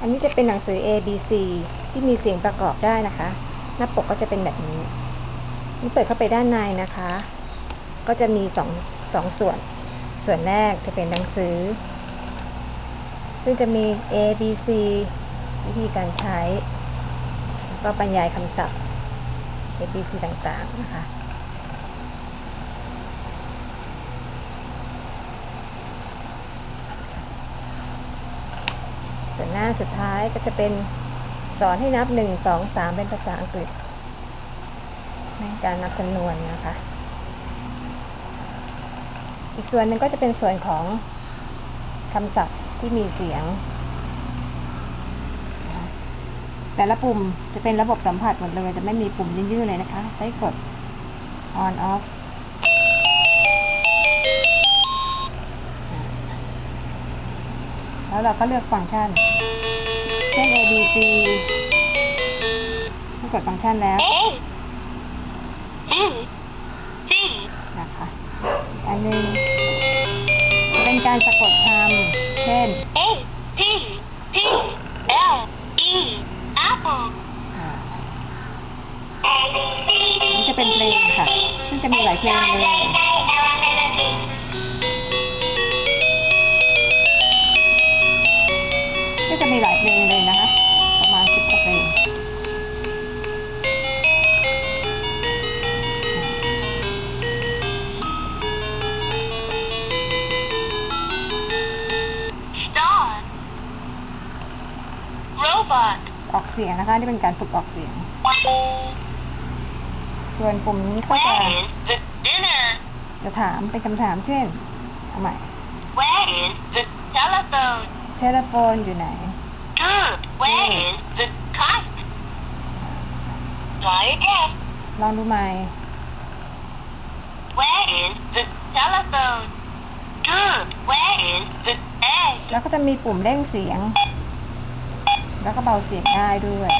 อันนี้จะเป็นหนังสือ A B C ที่มีเสียงประกอบได้นะคะ หน้าปกก็จะเป็นแบบนี้ นี่เปิดเข้าไปด้านในนะคะ ก็จะมีสองสองส่วน ส่วนแรกจะเป็นหนังสือ ซึ่งจะมี A B C วิธีการใช้แล้วก็บรรยายคำศัพท์ A B C ต่างๆนะคะ ส่วน หน้าสุดท้ายก็จะเป็นสอนให้นับหนึ่งสองสามเป็นภาษาอังกฤษในการนับจำนวนนะคะ อีกส่วนหนึ่งก็จะเป็นส่วนของคำศัพท์ที่มีเสียง แต่ละปุ่มจะเป็นระบบสัมผัสหมดเลย จะไม่มีปุ่มยื่นๆเลยนะคะ ใช้กด on off แล้วเราก็เลือกฟังก์ชัน ช่น A B C เมื่อกดฟังก์ชันแล้ว A B C นะคะอีกอันหนึงจะเป็นการสะกดคำเช่น A P P L E apple อ่านี่จะเป็นเพลงค่ะ ซึ่งจะมีหลายเพลงเลย จะมีหลายเพลงเลยนะคะ ประมาณสิบกว่าเพลง Star Robot ออกเสียงนะคะ นี่เป็นการฝึกออกเสียง ส่วนปุ่มนี้ก็จะ Where is the dinner? จะถามเป็นคำถามเช่น เอาใหม่ Where is the telephone? เทเลโฟนอยู่ไหน Good. Where is the kite? Try again. ลองดูใหม่ Where is the telephone? Good. Where is the egg? แล้วก็จะมีปุ่มเร่งเสียง แล้วก็เบาเสียงได้ด้วย